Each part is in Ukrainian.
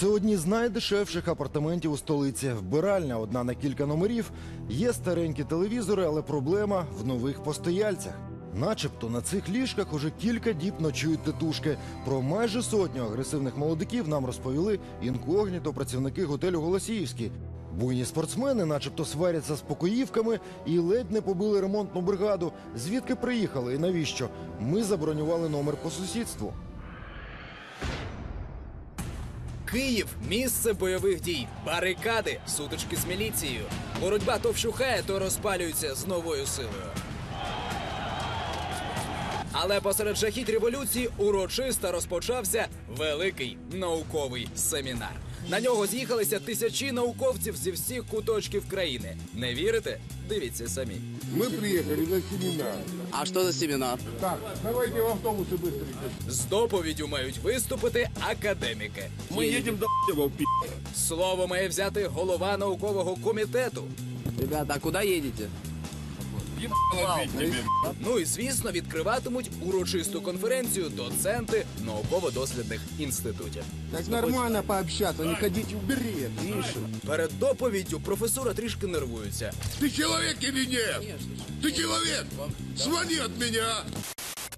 Це одні з найдешевших апартаментів у столиці. Вбиральня одна на кілька номерів. Є старенькі телевізори, але проблема в нових постояльцях. Начебто на цих ліжках уже кілька діб ночують тетушки. Про майже сотню агресивних молодиків нам розповіли інкогніто працівники готелю Голосіївський. Буйні спортсмени, начебто, сваряться з покоївками і ледь не побили ремонтну бригаду. Звідки приїхали і навіщо? Ми забронювали номер по сусідству. Київ місце бойових дій, барикади, сутички з міліцією. Боротьба то вщухає, то розпалюється з новою силою. Але посеред жахіть революції урочисто розпочався великий науковий семінар. На нього з'їхалися тисячі науковців зі всіх куточків країни. Не вірите? Дивіться самі. Мы приехали на семинар. А что за семинар? Так, давайте в автобусы быстренько. З доповіддю мають виступити академіки. Мы едем до его пи***. Слово має взяти голова наукового комітету. Ребята, а куда Ну і звісно, відкриватимуть урочисту конференцію доценти науково-дослідних інститутів. Так нормально пообщатися, не ходіть в бред? Перед доповіддю професора трішки нервується. Ти чоловік і ні? Ти чоловік? Звони від меня!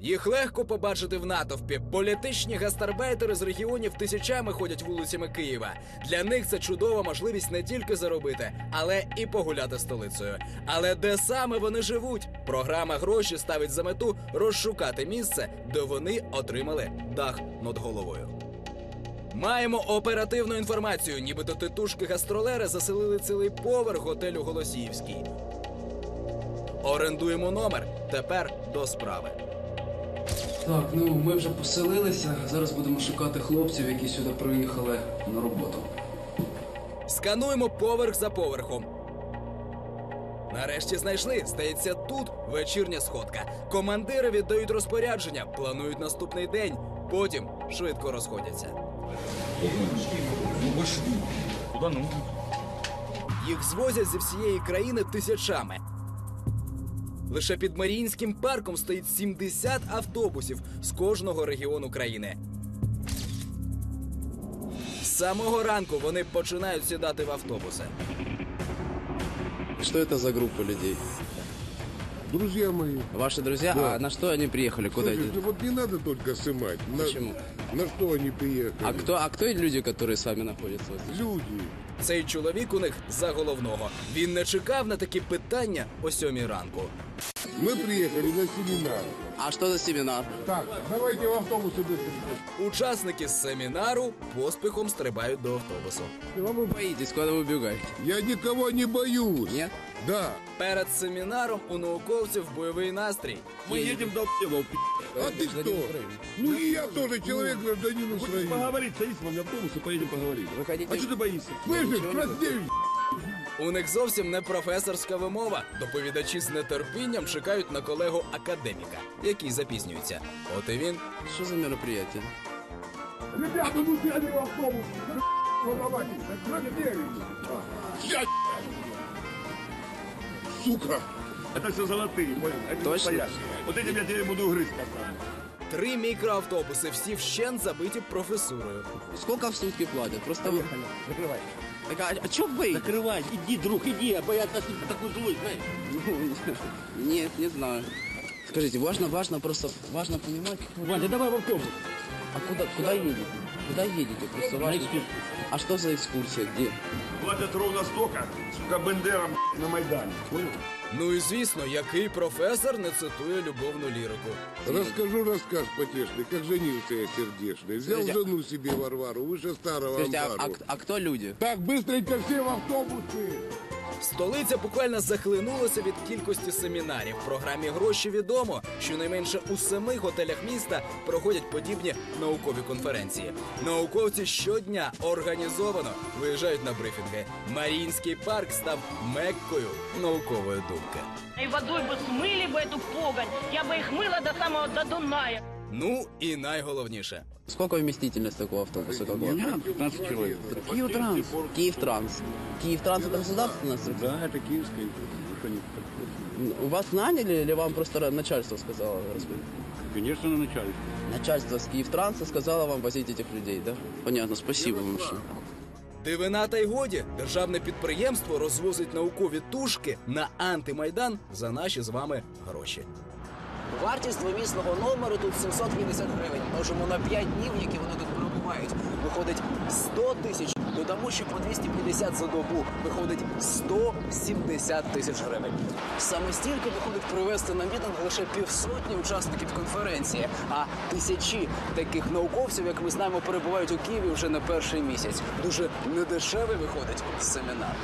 Їх легко побачити в натовпі. Політичні гастарбайтери з регіонів тисячами ходять вулицями Києва. Для них це чудова можливість не тільки заробити, але і погуляти столицею. Але де саме вони живуть? Програма гроші ставить за мету розшукати місце, де вони отримали дах над головою. Маємо оперативну інформацію, нібито титушки гастролери заселили цілий поверх готелю Голосіївський. Орендуємо номер. Тепер до справи. Так, ну ми вже поселилися. Зараз будемо шукати хлопців, які сюди приїхали на роботу. Скануємо поверх за поверхом. Нарешті знайшли. Здається, тут вечірня сходка. Командири віддають розпорядження, планують наступний день. Потім швидко розходяться. Куда ну? Їх звозять зі всієї країни тисячами. Лише під Маріїнським парком стоїть 70 автобусів з кожного регіону країни. З самого ранку вони починають сідати в автобуси. Что это за группа людей? Друзья мои, Ваши друзья? Да. А на что они приехали? Куда слушайте, идти? вот не надо только сымать. На, Почему? на что они приехали? А кто, а кто люди, которые с вами находятся? Вот здесь? Люди. Цей чоловік у них за головного. Він не чекав на такі питання о сьомій ранку. Мы приехали на семинар. А что за семинар? Так, давайте в автобусы быстренько. Учасники семінару поспіхом стрибають до автобусу. Чего вы боитесь? Куда вы убегаете? Я никого не боюсь. Нет? Да. Перед семінаром у науковців бойовий настрій. Мы едем до его пи***. А ты кто? Ну и я тоже человек гражданин Хочешь Украины. поговорить, садись в мой автобус и поедем поговорим. Вы хотите... А что ты боишься? Слышишь, краснеешь? У них зовсім не професорська вимова. Доповідачі з нетерпінням чекають на колегу академіка, який запізнюється. От і він. Что за мероприятие? Ребята, ну сядем в автобус. Ну давайте, краснеешь. Сядь. Сука. Это все золотые, понял? Это Точно? настоящие. Вот этим я тебе буду грызть. как-то. Три мікроавтобуси, всі вщент забиті професурою. Сколько в сутки платят? Просто... вы- Закрывай. Так, а, а чё вы боитесь? Закрывай. Иди, друг, иди. А боятся такой злой, знаешь. Ну, Нет, не знаю. Скажите, важно, важно просто, важно понимать, Ваня, давай в автобус. а куда, куда едете? Куда едете? Просто На важно. экскурсию. А что за экскурсия? Где? Платят ровно столько, сука, Бендерам на Майдане. Понял? Ну і звісно, який професор не цитує любовну лірику. Расскажу рассказ потешный, как женился я сердечный. Взял Скажите, жену себе Варвару, выше старого Скажите, а, амбару. а- а кто люди? Так, быстренько все в автобусы! Столиця буквально захлинулася від кількості семінарів. В програмі гроші відомо, що найменше у семи готелях міста проходять подібні наукові конференції. Науковці щодня організовано виїжджають на брифінги. Маріїнський парк став меккою наукової думки. И водой бы смыли бы эту погонь. Я бы их мыла до самого до Дуная. Ну і найголовніше. Сколько вместительность такого автобуса? Какого? 15 человек. Киевтранс. Киевтранс. Киевтранс это государственная структура? Да, это киевская. У вас наняли или вам просто начальство сказало? разбить? Конечно, на начальство. Начальство с Киевтранса сказало вам возить этих людей, да? Понятно, спасибо вам большое. Дивина та й годі, державне підприємство розвозить наукові тушки на антимайдан за наші з вами гроші. Вартість двомісного номеру тут 750 гривень. Множимо на 5 днів, які вони тут перебувають. Виходить 100 тисяч. Додамо ще по 250 за добу. Виходить 170 тисяч гривень. Саме стільки виходить привезти на мітинг лише півсотні учасників конференції, а тисячі таких науковців, як ми знаємо, перебувають у Києві вже не перший місяць. Дуже недешевий виходить семінар.